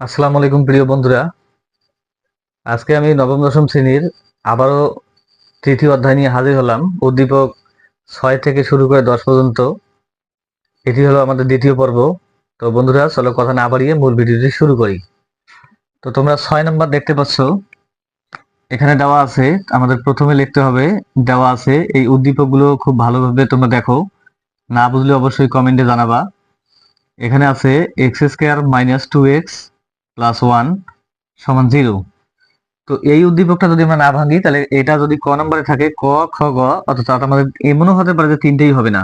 আসসালামু আলাইকুম, প্রিয় বন্ধুরা। আজকে আমি নবম, দশম শ্রেণির আবারও তৃতীয় অধ্যায় নিয়ে হাজির হলাম। উদ্দীপক ছয় থেকে শুরু করে দশ পর্যন্ত। এটি হলো আমাদের দ্বিতীয় পর্ব। তো বন্ধুরা, চলো কথা না বাড়িয়ে মূল ভিডিওটি শুরু করি। তো তোমরা ছয় নম্বর দেখতে পাচ্ছ। এখানে দেওয়া আছে, আমাদের প্রথমে লিখতে হবে, দেওয়া আছে, এই উদ্দীপকগুলো খুব ভালোভাবে তোমরা দেখো। না বুঝলে অবশ্যই কমেন্টে জানাবা। এখানে আছে, X square minus two X plus one সমান জিরো তো এই উদ্দীপকটা যদি আমরা না ভাঙি, তাহলে এটা যদি ক নম্বরে থাকে, ক, খ, গ অর্থাৎ আমাদের এমনও হতে পারে যে তিনটেই হবে না।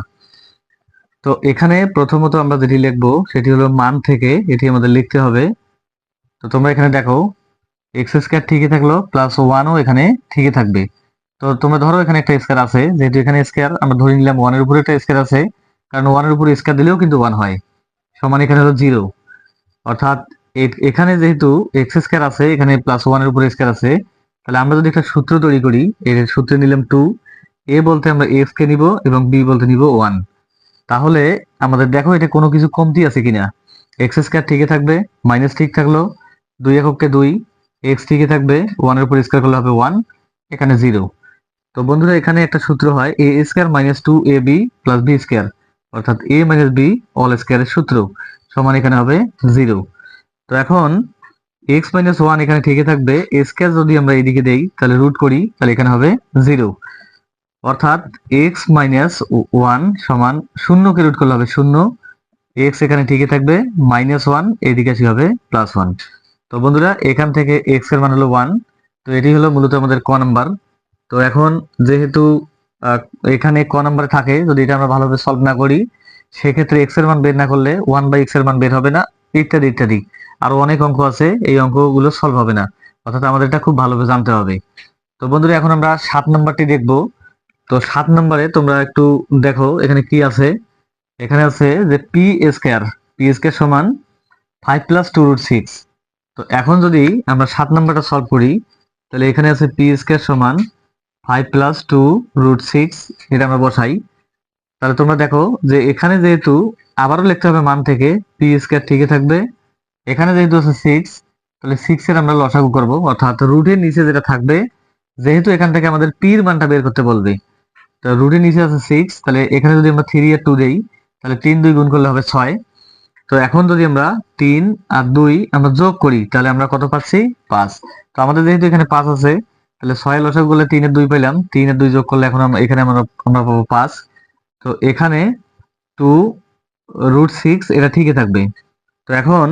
তো এখানে প্রথমত আমরা যেটি লিখব, সেটি হলো মান থেকে এটি আমাদের লিখতে হবে। তো তোমরা এখানে দেখো এক্স স্কোয়ার ঠিকই থাকল প্লাস ওয়ানও এখানে ঠিকই থাকবে। তো তোমরা ধরো এখানে একটা স্কোয়ার আছে, যেহেতু এখানে স্কোয়ার আমরা ধরে নিলাম ওয়ানের উপরে একটা স্কোয়ার আছে, কারণ ওয়ানের উপরে স্কোয়ার দিলেও কিন্তু ওয়ান হয়। সমান এখানে হলো জিরো অর্থাৎ এখানে যেহেতু এক্স স্কোয়ার আছে, এখানে প্লাস ওয়ানের উপরে স্কোয়ার আছে, তাহলে আমরা যদি একটা সূত্র তৈরি করি, এর সূত্রে নিলাম টু এ বলতে আমরা এফ কে নিব এবং বি বলতে নিব ওয়ান তাহলে আমাদের দেখো এটা কোনো কিছু কমতি আছে কিনা। এক্স স্কোয়ার ঠিকই থাকবে মাইনাস ঠিক থাকল, দুই এককে দুই এক্স ঠিকই থাকবে ওয়ানের উপর স্কোয়ার করলে হবে ওয়ান এখানে জিরো তো বন্ধুরা, এখানে একটা সূত্র হয় A square minus two A B plus B square অর্থাৎ এ মাইনাস বি অল স্কোয়ারের সূত্র, সমান এখানে হবে জিরো তো এখন এক্স মাইনাস ওয়ান এখানে ঠিকই থাকবে। স্কোয়ার যদি আমরা এদিকে দেই, তাহলে রুট করি, তাহলে এখানে হবে জিরো অর্থাৎ এক্স মাইনাস ওয়ান সমান শূন্যকে রুট করলে হবে শূন্য। এক্স এখানে ঠিকই থাকবে মাইনাস ওয়ান এদিকে আসি হবে প্লাস ওয়ান তো বন্ধুরা, এখান থেকে এক্সের মান হলো ওয়ান তো এটি হলো মূলত আমাদের ক নাম্বার। তো এখন যেহেতু এখানে ক নাম্বারে থাকে, যদি এটা আমরা ভালোভাবে সলভ না করি, সেক্ষেত্রে এক্সের মান বের না করলে ওয়ান বাই এক্সের মান বের হবে না, ইত্যাদি ইত্যাদি। আরও অনেক অঙ্ক আছে, এই অঙ্কগুলো সলভ হবে না। অর্থাৎ আমাদের এটা খুব ভালোভাবে জানতে হবে। তো বন্ধুরা, এখন আমরা সাত নাম্বারটি দেখব। তো সাত নাম্বারে তোমরা একটু দেখো, এখানে কি আছে? এখানে আছে যে পি স্কোয়ার পি স্কোয়ার সমান five plus two root six তো এখন যদি আমরা সাত নাম্বারটা সলভ করি, তাহলে এখানে আছে পি স্কোয়ার সমান five plus two root six এটা আমরা বসাই। তাহলে তোমরা দেখো যে এখানে যেহেতু আবারও লিখতে হবে মান থেকে পি স্কোয়ার ঠিকই থাকবে এখানে যেহেতু আছে সিক্স তাহলে সিক্স এর আমরা লসাগু করব, অর্থাৎ রুটের নিচে যেটা থাকবে, যেহেতু এখান থেকে আমাদের পির মানটা বের করতে বলবে, তো রুটের নিচে আছে সিক্স তাহলে এখানে যদি আমরা থ্রি আর টু দেই, তাহলে তিন দুই গুণ করলে হবে ছয়। তো এখন যদি আমরা তিন আর দুই আমরা যোগ করি, তাহলে আমরা কত পাচ্ছি? পাঁচ। তো আমাদের যেহেতু এখানে পাঁচ আছে, তাহলে ছয় লসাগু করলে তিনের দুই পেলাম, তিন তিনের দুই যোগ করলে এখন আমরা এখানে আমরা আমরা পাবো পাঁচ। তো এখানে টু রুট সিক্স এটা ঠিকই থাকবে। তো এখন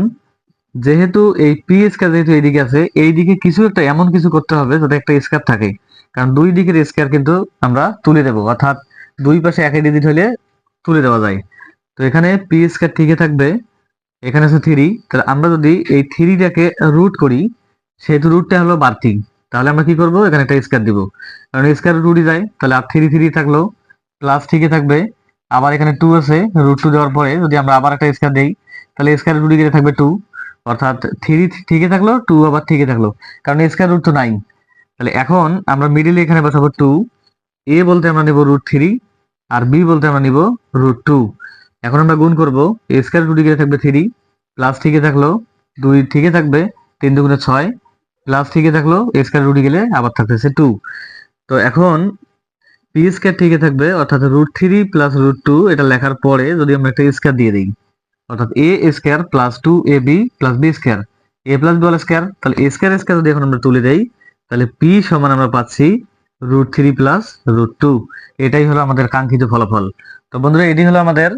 যেহেতু এই পি স্কয়ার যেহেতু এইদিকে আছে এই দিকে কিছু একটা এমন কিছু করতে হবে যাতে একটা স্কয়ার থাকে। কারণ দুই দিকের স্কয়ার কিন্তু আমরা তুলে দেবো, অর্থাৎ দুই পাশে একই ডিজিট হলে তুলে দেওয়া যায়। তো এখানে পি স্কয়ার ঠিকই থাকবে, এখানে আছে থ্রি তাহলে আমরা যদি এই থ্রিটাকে রুট করি, সেহেতু রুটটা হলো বাড়তি, তাহলে আমরা কি করব? এখানে একটা স্কয়ার দিব। কারণ স্কয়ার রুটই যায়, তাহলে আর থ্রি থ্রি থাকল প্লাস ঠিকই থাকবে। আবার এখানে টু আছে রুট টু দেওয়ার পরে যদি আমরা আবার একটা স্কয়ার দিই, তাহলে স্কয়ার রুটে গেলে থাকবে টু অর্থাৎ থ্রি ঠিকই থাকল টু আবার ঠিকই থাকল, কারণ স্কয়ার রুট তো নাই তাহলে এখন আমরা মিডিলে এখানে বসাবো টু এ বলতে আমরা নিব রুট থ্রি আর বি বলতে আমরা নিব রুট টু এখন আমরা গুণ করব এ স্কয়ার রুটে গেলে থাকবে থ্রি প্লাস ঠিকই থাকল, দুই ঠিকই থাকবে, তিন দুগুণে ছয় প্লাস ঠিকই থাকল এ স্কয়ার রুটে গেলে আবার থাকতেছে টু তো এখন পি স্কয়ার ঠিকই থাকবে, অর্থাৎ root three plus root two এটা লেখার পরে যদি আমরা একটা স্কয়ার দিয়ে দিই। অর্থাৎ A square plus two A B plus B square A plus B square তাহলে এ স্কয়ার স্কয়ার যদি এখন আমরা তুলে দেই, তাহলে পি সমান আমরা পাচ্ছি root three plus root two এটাই হলো আমাদের কাঙ্ক্ষিত ফলাফল। তো বন্ধুরা, এটি হলো আমাদের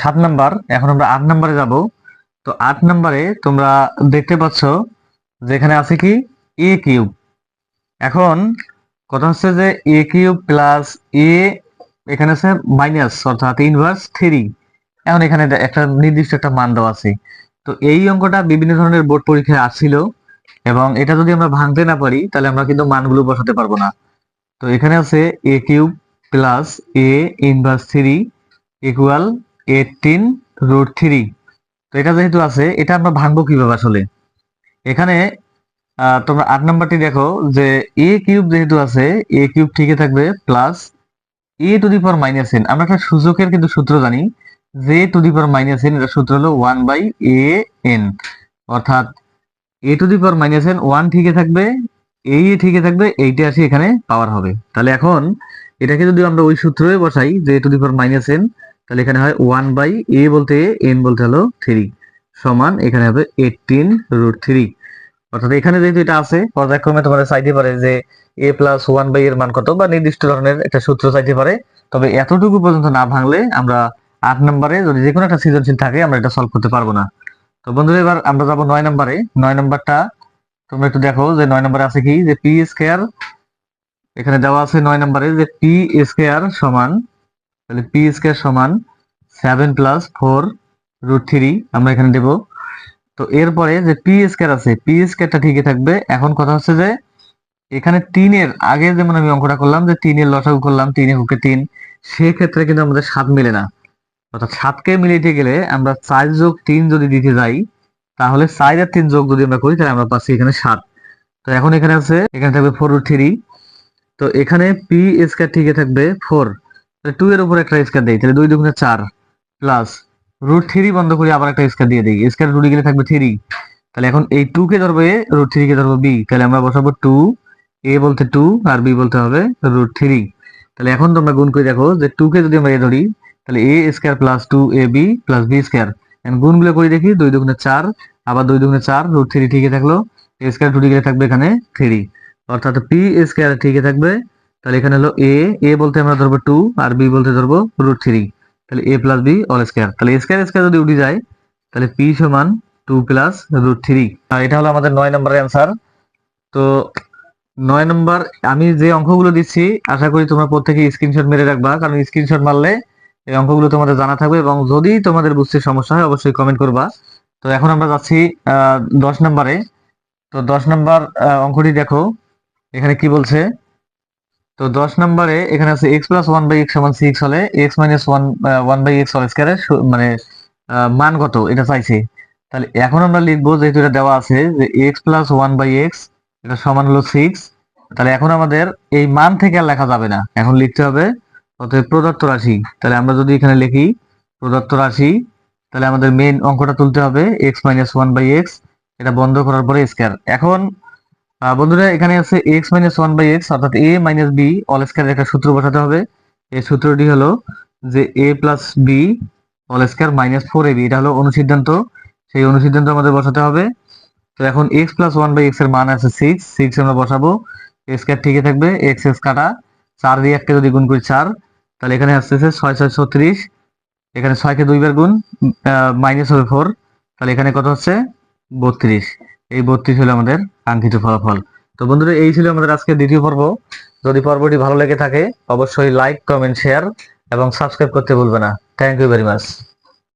সাত নাম্বার। এখন আমরা আট নাম্বারে যাব। তো আট নাম্বারে তোমরা দেখতে পাচ্ছ যেখানে আছে কি? এ কিউব এখন কথা হচ্ছে যে এ কিউব প্লাস এ এখানে আছে মাইনাস অর্থাৎ ইনভার্স থ্রি এখন এখানে একটা নির্দিষ্ট একটা মান দেওয়া আছে। তো এই অঙ্কটা বিভিন্ন ধরনের বোর্ড পরীক্ষায় আসছিল এবং এটা যদি আমরা ভাঙতে না পারি, তাহলে আমরা কিন্তু মানগুলো বসাতে পারব না। তো এখানে আছে A cube plus A inverse three equal eighteen root three. তো এটা যেহেতু আছে, এটা আমরা ভাঙবো কীভাবে আসলে? এখানে তোমরা আট নাম্বারটি দেখো যে এ কিউব যেহেতু আছে এ কিউব ঠিকই থাকবে plus A to the power minus N আমরা একটা সূচকের কিন্তু সূত্র জানি যে to the power minus N এটা সূত্র হলো ওয়ান বাই এ এন অর্থাৎ A to the power minus N one ঠিকই থাকবে এই ঠিকই থাকবে এইটা আসি এখানে পাওয়ার হবে। তাহলে এখন এটাকে যদি আমরা ওই সূত্রে বসাই যে A to the power minus N তাহলে এখানে হয় ওয়ান বাই এ বলতে এন বলতে হলো থ্রি সমান এখানে হবে এইটিন রুট থ্রি অর্থাৎ এখানে যেহেতু এটা আছে, পর্যায়ক্রমে তোমার চাইতে পারে যে এ প্লাস ওয়ান বাই এর মান কত, বা নির্দিষ্ট ধরনের একটা সূত্র চাইতে পারে। তবে এতটুকু পর্যন্ত না ভাঙলে আমরা আট নম্বরে যদি যে কোনো একটা সৃজনশীল থাকে, আমরা এটা সলভ করতে পারব না। তো বন্ধুরা, এবার আমরা যাব নয় নম্বরে। নয় নম্বরটা তোমরা একটু দেখো যে নয় নম্বরে আছে কি? যে পি স্কোয়ার এখানে দেওয়া আছে নয় নম্বরে যে পি স্কোয়ার সমান, তাহলে পি স্কোয়ার সমান seven plus four root three আমরা এখানে দেব। তো এরপরে যে পি স্কোয়ার আছে পি স্কোয়ারটা ঠিকই থাকবে। এখন কথা হচ্ছে যে, এখানে তিনের, আগে যেমন আমি অঙ্কটা করলাম যে তিনের লসাগু করলাম, তিন একুকে তিন, সেক্ষেত্রে কিন্তু আমাদের সাত মিলে না। অর্থাৎ সাতকে মিলিয়ে গেলে আমরা চার যোগ তিন যদি দিতে যাই, তাহলে চার আর তিন যোগ যদি আমরা করি, তাহলে আমরা পাচ্ছি এখানে সাত। তো এখন এখানে আছে, এখানে থাকবে ফোর থ্রি তো এখানে পি স্কোয়ার ঠিকই থাকবে ফোর তাহলে টু এর উপর একটা স্কোয়ার দেই, তাহলে দুই দুগুণে চার প্লাস রুট থ্রি বন্ধ করে, আবার একটা স্কোয়ার দিয়ে দিই। স্কোয়ার রুটে গেলে থাকবে থ্রি তাহলে এখন এই টু কে ধরবো রুট থ্রি কে ধরবো বি তাহলে আমরা বসাবো টু এ বলতে টু আর বি বলতে হবে রুট থ্রি তাহলে এখন তোমরা গুণ করে দেখো যে টু কে যদি আমরা এ ধরি তাহলে A square plus two A B plus B square গুণগুলো করে দেখি, দুই দুগুণে চার, আবার দুই দুগুণে চার রুট থ্রি ঠিকই থাকল। এ স্কোয়ার টু ডিগ্রি থাকবে এখানে থ্রি অর্থাৎ পি স্কোয়ার ঠিকই থাকবে। তাহলে এখানে হলো এ এ বলতে আমরা ধরবো টু আর বি বলতে ধরবো রুট থ্রি তাহলে A plus B whole square তাহলে স্কোয়ার স্কোয়ার যদি উঠে যায়, তাহলে পি সমান টু প্লাস রুট থ্রি এটা হলো আমাদের নয় নম্বরের অ্যান্সার তো নয় নম্বর, আমি যে অঙ্কগুলো দিচ্ছি, আশা করি তোমরা প্রত্যেকে স্ক্রিনশট মেরে রাখবা, কারণ স্ক্রিনশট মারলে এই অঙ্কগুলো তোমাদের জানা থাকবে এবং যদি তোমাদের বুঝতে সমস্যা হয়, অবশ্যই কমেন্ট করবা। তো এখন আমরা যাচ্ছি দশ নম্বরে। তো দশ নম্বর অঙ্কটি দেখো, এখানে কি বলছে? তো দশ নম্বরে এখানে আছে x plus one by x সমান সিক্স হলে x minus one one by x whole স্কোয়ারের মানে মান কত? এটা চাইছে। তাহলে এখন আমরা লিখব, যেহেতু এটা দেওয়া আছে, যে x plus one by x এটা সমান হলো সিক্স তাহলে এখন আমাদের এই মান থেকে আর লেখা যাবে না। এখন লিখতে হবে অতএব প্রদত্ত রাশি, তাহলে আমরা যদি এখানে লিখি, প্রদত্ত রাশি, তাহলে আমাদের মেইন অঙ্কটা তুলতে হবে x minus one by x এটা বন্ধ করার পরে স্কোয়ার এখন বন্ধুরা, এখানে আছে x minus one by x অর্থাৎ a minus b all square একটা সূত্র বসাতে হবে। এই সূত্রটি হলো যে a plus b all square minus four a b এটা হলো অনুসিদ্ধান্ত। সেই অনুসিদ্ধান্ত আমাদের বসাতে হবে। তো এখন এক্স প্লাস ওয়ান বাই এক্সের মান আছে সিক্স সিক্স আমরা বসাবো। স্কোয়ার ঠিকই থাকবে এক্স এক্স কাটা, চার দিয়ে একটা যদি গুণ করি চার তাহলে এখানে আসতেছে ছয় ছয় ছত্রিশ। এখানে ছয়কে দুইবার গুণ মাইনাস হবে ফোর তাহলে এখানে কত হচ্ছে? বত্রিশ। এই বত্রিশ হলো আমাদের কাঙ্ক্ষিত ফলাফল। তো বন্ধুরা, এই ছিল আমাদের আজকে দ্বিতীয় পর্ব। যদি পর্বটি ভালো লেগে থাকে, অবশ্যই লাইক কমেন্ট শেয়ার এবং সাবস্ক্রাইব করতে ভুলবে না। Thank you very much